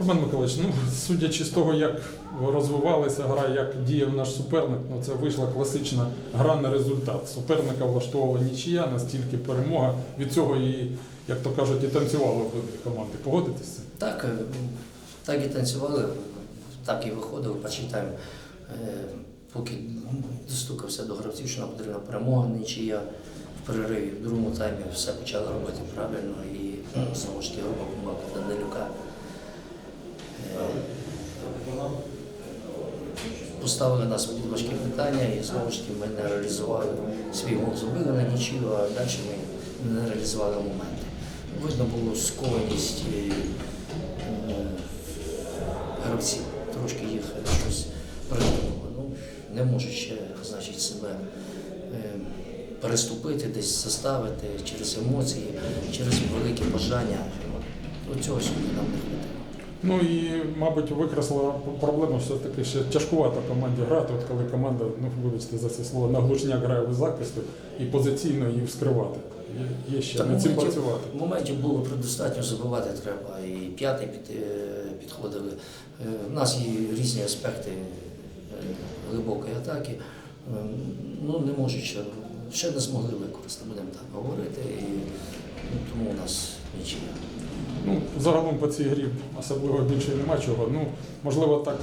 Роман Миколаївич, ну судячи з того, як розвивалася гра, як діяв наш суперник, ну це вийшла класична гра на результат. Суперника влаштовувала нічия, настільки перемога. Від цього і, як то кажуть, і танцювали обидві команди. Цим? Так, е, так і танцювали, так і виходили, почитаємо. Поки достукався до гравців, що нам потрібна перемога, нічия в перериві. В другому таймі все почали робити правильно і ну, знову ж таки помилка Данилюка. Поставили нас в важкі питання і знову ж таки ми не реалізували свій гол забили на нічию, а далі ми не реалізували моменти. Видно було скованість е, гравців, трошки їх щось придумало. Ну, не можуть ще, значить, себе е, переступити, десь заставити через емоції, через велике бажання. От цього сьогодні нам не вистачає. Ну і, мабуть, викреслила проблему, що таки ще тяжкувато команді грати, от коли команда, ну вибачте за це слово, наглушняк грає в захисту і позиційно її вскривати. Є, ще Та над цим моментів- працювати. Моментів було предостатньо, забивати треба. І п'ятий під, е, підходили. Е, У нас є різні аспекти е, глибокої атаки. Е, Ну, не можуть ще, ще не змогли використати, будемо так говорити. І, тому у нас нічия. Ну, загалом по цій грі особливо більше нема чого. Ну, можливо, так,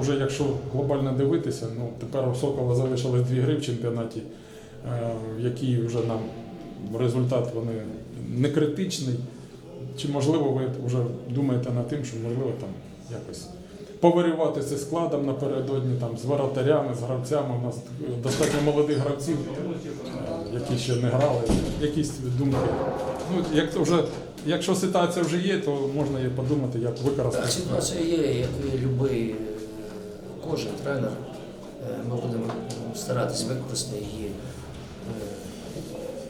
уже якщо глобально дивитися, ну тепер у Сокола залишилось дві гри в чемпіонаті, е, в якій вже нам результат вони не критичний. Чи можливо ви вже думаєте над тим, що можливо там якось поварюватися складом напередодні, там, з воротарями, з гравцями. У нас достатньо молодих гравців, е, які ще не грали. Якісь думки. Ну, як вже, якщо ситуація вже є, то можна і подумати, як використати. ситуація є, як і будь-який кожен тренер. Е, Ми будемо старатись використати її е,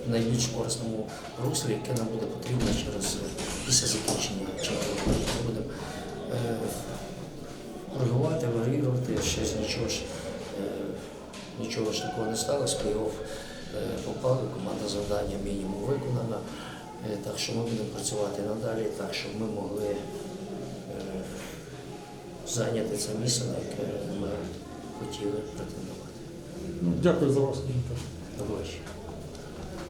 в найбільш корисному руслі, яке нам буде потрібно через після закінчення чемпіонату. Ми будемо е, коригувати, варіювати, щось нічого ж, е, нічого ж такого не сталося, плей-офф е, попали, команда завдання мінімум виконана. Е, Так що ми будемо працювати надалі, так щоб ми могли зайняти це місце, на яке ми хотіли претендувати. Дякую за вас. До побачення.